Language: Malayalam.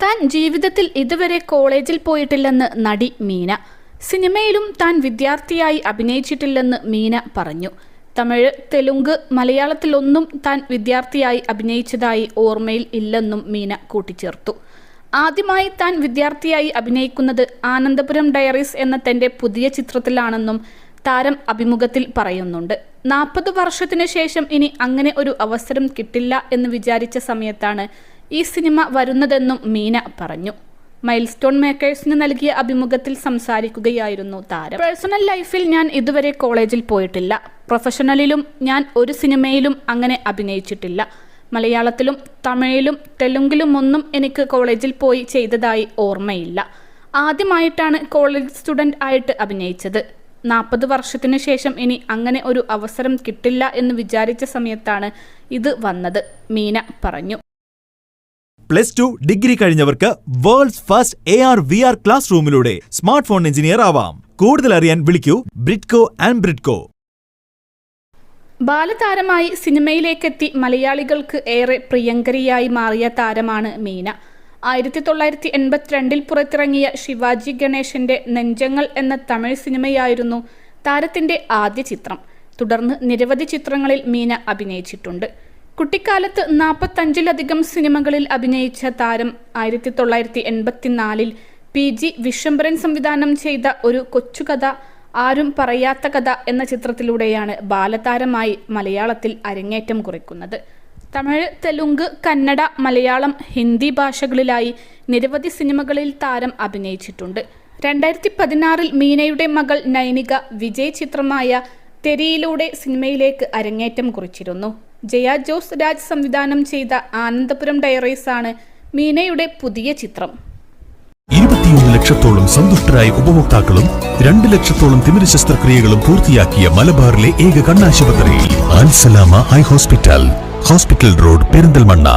താൻ ജീവിതത്തിൽ ഇതുവരെ കോളേജിൽ പോയിട്ടില്ലെന്ന് നടി മീന. സിനിമയിലും താൻ വിദ്യാർത്ഥിയായി അഭിനയിച്ചിട്ടില്ലെന്ന് മീന പറഞ്ഞു. തമിഴ് തെലുങ്ക് മലയാളത്തിലൊന്നും താൻ വിദ്യാർത്ഥിയായി അഭിനയിച്ചതായി ഓർമ്മയിൽ ഇല്ലെന്നും മീന കൂട്ടിച്ചേർത്തു. ആദ്യമായി താൻ വിദ്യാർത്ഥിയായി അഭിനയിക്കുന്നത് ആനന്ദപുരം ഡയറീസ് എന്ന തന്റെ പുതിയ ചിത്രത്തിലാണെന്നും താരം അഭിമുഖത്തിൽ പറയുന്നുണ്ട്. നാൽപ്പത് വർഷത്തിനു ശേഷം ഇനി അങ്ങനെ ഒരു അവസരം കിട്ടില്ല എന്ന് വിചാരിച്ച സമയത്താണ് ഈ സിനിമ വരുന്നതെന്നും മീന പറഞ്ഞു. മൈൽ സ്റ്റോൺ മേക്കേഴ്സിന് നൽകിയ അഭിമുഖത്തിൽ സംസാരിക്കുകയായിരുന്നു താരം. പേഴ്സണൽ ലൈഫിൽ ഞാൻ ഇതുവരെ കോളേജിൽ പോയിട്ടില്ല. പ്രൊഫഷണലിലും ഞാൻ ഒരു സിനിമയിലും അങ്ങനെ അഭിനയിച്ചിട്ടില്ല. മലയാളത്തിലും തമിഴിലും തെലുങ്കിലും ഒന്നും എനിക്ക് കോളേജിൽ പോയി ചെയ്തതായി ഓർമ്മയില്ല. ആദ്യമായിട്ടാണ് കോളേജ് സ്റ്റുഡന്റ് ആയിട്ട് അഭിനയിച്ചത്. നാൽപ്പത് വർഷത്തിനു ശേഷം ഇനി അങ്ങനെ ഒരു അവസരം കിട്ടില്ല എന്ന് വിചാരിച്ച സമയത്താണ് ഇത് വന്നത് മീന പറഞ്ഞു. Plus two degree കഴിഞ്ഞവർക്ക് world's first A R V R class റൂമിലൂടെ smart phone engineer ആവാം. കൂടുതൽ അറിയാൻ വിളിക്കൂ ബ്രിഡ്കോ ആൻഡ് ബ്രിഡ്കോ. ബാലതാരമായി സിനിമയിലേക്കെത്തി മലയാളികൾക്ക് ഏറെ പ്രിയങ്കരിയായി മാറിയ താരമാണ് മീന. ആയിരത്തി തൊള്ളായിരത്തി എൺപത്തിരണ്ടിൽ പുറത്തിറങ്ങിയ ശിവാജി ഗണേശന്റെ നെഞ്ചങ്ങൾ എന്ന തമിഴ് സിനിമയായിരുന്നു താരത്തിന്റെ ആദ്യ ചിത്രം. തുടർന്ന് നിരവധി ചിത്രങ്ങളിൽ മീന അഭിനയിച്ചിട്ടുണ്ട്. കുട്ടിക്കാലത്ത് നാൽപ്പത്തഞ്ചിലധികം സിനിമകളിൽ അഭിനയിച്ച താരം ആയിരത്തി തൊള്ളായിരത്തി എൺപത്തിനാലിൽ പി ജി വിശ്വംബരൻ സംവിധാനം ചെയ്ത ഒരു കൊച്ചുകഥ ആരും പറയാത്ത കഥ എന്ന ചിത്രത്തിലൂടെയാണ് ബാലതാരമായി മലയാളത്തിൽ അരങ്ങേറ്റം കുറിക്കുന്നത്. തമിഴ് തെലുങ്ക് കന്നഡ മലയാളം ഹിന്ദി ഭാഷകളിലായി നിരവധി സിനിമകളിൽ താരം അഭിനയിച്ചിട്ടുണ്ട്. രണ്ടായിരത്തി പതിനാറിൽ മീനയുടെ മകൾ നൈനിക വിജയ് ചിത്രമായ തെരിയിലൂടെ സിനിമയിലേക്ക് അരങ്ങേറ്റം കുറിച്ചിരുന്നു. ജയ ജോസ് രാജ് സംവിധാനം ചെയ്ത ആനന്ദപുരം ഡയറീസ് ആണ് മീനയുടെ പുതിയ ചിത്രം. ഇരുപത്തിയൊന്ന് ലക്ഷത്തോളം സന്തുഷ്ടരായ ഉപഭോക്താക്കളും രണ്ട് ലക്ഷത്തോളം തിമിര ശസ്ത്രക്രിയകളും പൂർത്തിയാക്കിയ മലബാറിലെ ഏക കണ്ണാശുപത്രി ഹോസ്പിറ്റൽ ഹോസ്പിറ്റൽ റോഡ് പെരിന്തൽമണ്ണ.